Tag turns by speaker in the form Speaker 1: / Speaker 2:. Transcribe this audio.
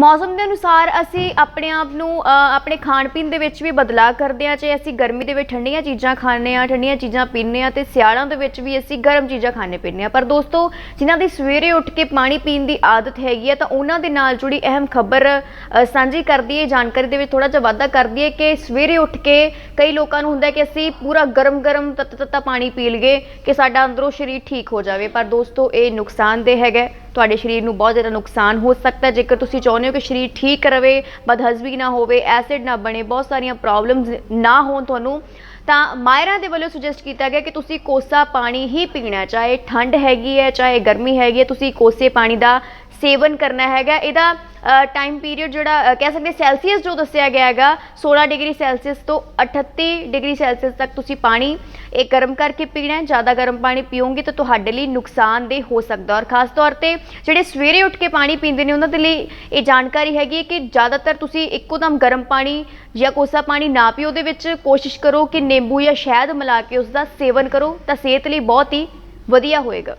Speaker 1: ਮੌਸਮ ਦੇ ਅਨੁਸਾਰ ਅਸੀਂ ਆਪਣੇ ਆਪ ਨੂੰ ਆਪਣੇ ਖਾਣ ਪੀਣ ਦੇ ਵਿੱਚ ਵੀ ਬਦਲਾਅ ਕਰਦੇ ਹਾਂ, ਚਾਹੇ ਅਸੀਂ ਗਰਮੀ ਦੇ ਵਿੱਚ ਠੰਡੀਆਂ ਚੀਜ਼ਾਂ ਖਾਂਦੇ ਹਾਂ, ਠੰਡੀਆਂ ਚੀਜ਼ਾਂ ਪੀਂਦੇ ਹਾਂ ਤੇ ਸਿਆਲਾਂ ਦੇ ਵਿੱਚ ਵੀ ਅਸੀਂ ਗਰਮ ਚੀਜ਼ਾਂ ਖਾਣੇ ਪੀਂਦੇ ਹਾਂ। ਪਰ ਦੋਸਤੋ, ਜਿਨ੍ਹਾਂ ਦੀ ਸਵੇਰੇ ਉੱਠ ਕੇ ਪਾਣੀ ਪੀਣ ਦੀ ਆਦਤ ਹੈਗੀ ਹੈ, ਤਾਂ ਉਹਨਾਂ ਦੇ ਨਾਲ ਜੁੜੀ ਅਹਿਮ ਖਬਰ ਸਾਂਝੀ ਕਰਦੀ ਹੈ। ਜਾਣਕਾਰੀ ਦੇ ਵਿੱਚ ਥੋੜਾ ਜਿਹਾ ਵਾਧਾ ਕਰਦੀ ਹੈ ਕਿ ਸਵੇਰੇ ਉੱਠ ਕੇ ਕਈ ਲੋਕਾਂ ਨੂੰ ਹੁੰਦਾ ਕਿ ਅਸੀਂ ਪੂਰਾ ਗਰਮ-ਗਰਮ ਤੱਤਾ ਪਾਣੀ ਪੀ ਲਈਏ ਕਿ ਸਾਡਾ ਅੰਦਰੋਂ ਸਰੀਰ ਠੀਕ ਹੋ ਜਾਵੇ। ਪਰ ਦੋਸਤੋ, ਇਹ ਨੁਕਸਾਨਦੇਹ ਹੈਗਾ ਤੁਹਾਡੇ ਸਰੀਰ ਨੂੰ ਬਹੁਤ ਜ਼ਿਆਦਾ ਨੁਕਸਾਨ ਹੋ ਸਕਦਾ ਜੇਕਰ ਤੁਸੀਂ ਚਾਹੁੰਦੇ ਹੋ ਕਿ ਸਰੀਰ ਠੀਕ ਰਵੇ ਬਦਹਜ਼ਮੀ ਨਾ ਹੋਵੇ ਐਸਿਡ ਨਾ ਬਣੇ, ਬਹੁਤ ਸਾਰੀਆਂ ਪ੍ਰੋਬਲਮਸ ਨਾ ਹੋਣ ਤੁਹਾਨੂੰ, ਤਾਂ ਮਾਇਰਾਂ ਦੇ ਵੱਲੋਂ ਸੁਜੈਸਟ ਕੀਤਾ ਗਿਆ ਕਿ ਤੁਸੀਂ ਕੋਸਾ ਪਾਣੀ ਹੀ ਪੀਣਾ ਚਾਹੇ ਠੰਡ ਹੈਗੀ ਹੈ, ਚਾਹੇ ਗਰਮੀ ਹੈਗੀ ਹੈ, ਤੁਸੀਂ ਕੋਸੇ ਪਾਣੀ ਦਾ ਸੇਵਨ ਕਰਨਾ ਹੈਗਾ। ਇਹਦਾ ਟਾਈਮ ਪੀਰੀਅਡ ਜਿਹੜਾ ਕਹਿ ਸਕਦੇ ਸੈਲਸੀਅਸ ਜੋ ਦੱਸਿਆ ਗਿਆ ਹੈਗਾ 16 ਡਿਗਰੀ ਸੈਲਸੀਅਸ ਤੋਂ 38 ਡਿਗਰੀ ਸੈਲਸੀਅਸ ਤੱਕ ਤੁਸੀਂ ਪਾਣੀ, ਇਹ ਗਰਮ ਕਰਕੇ ਪੀਣਾ ਹੈ, ਜ਼ਿਆਦਾ ਗਰਮ ਪਾਣੀ ਪੀਓਗੇ ਤਾਂ ਤੁਹਾਡੇ ਲਈ ਨੁਕਸਾਨਦੇਹ ਹੋ ਸਕਦਾ ਔਰ ਖਾਸ ਤੌਰ ਤੇ ਜਿਹੜੇ ਸਵੇਰੇ ਉੱਠ ਕੇ ਪਾਣੀ ਪੀਂਦੇ ਨੇ, ਉਹਨਾਂ ਦੇ ਲਈ ਇਹ ਜਾਣਕਾਰੀ ਹੈਗੀ ਹੈ ਕਿ ਜ਼ਿਆਦਾਤਰ ਤੁਸੀਂ ਇੱਕੋ ਦਮ ਗਰਮ ਪਾਣੀ ਜਾਂ ਕੋਸਾ ਪਾਣੀ ਨਾ ਪੀਓ ਦੇ ਵਿੱਚ ਕੋਸ਼ਿਸ਼ ਕਰੋ ਕਿ ਨਿੰਬੂ ਜਾਂ ਸ਼ਹਿਦ ਮਿਲਾ ਕੇ ਉਸ ਦਾ ਸੇਵਨ ਕਰੋ, ਤਾਂ ਸਿਹਤ ਲਈ ਬਹੁਤ ਹੀ ਵਧੀਆ ਹੋਏਗਾ।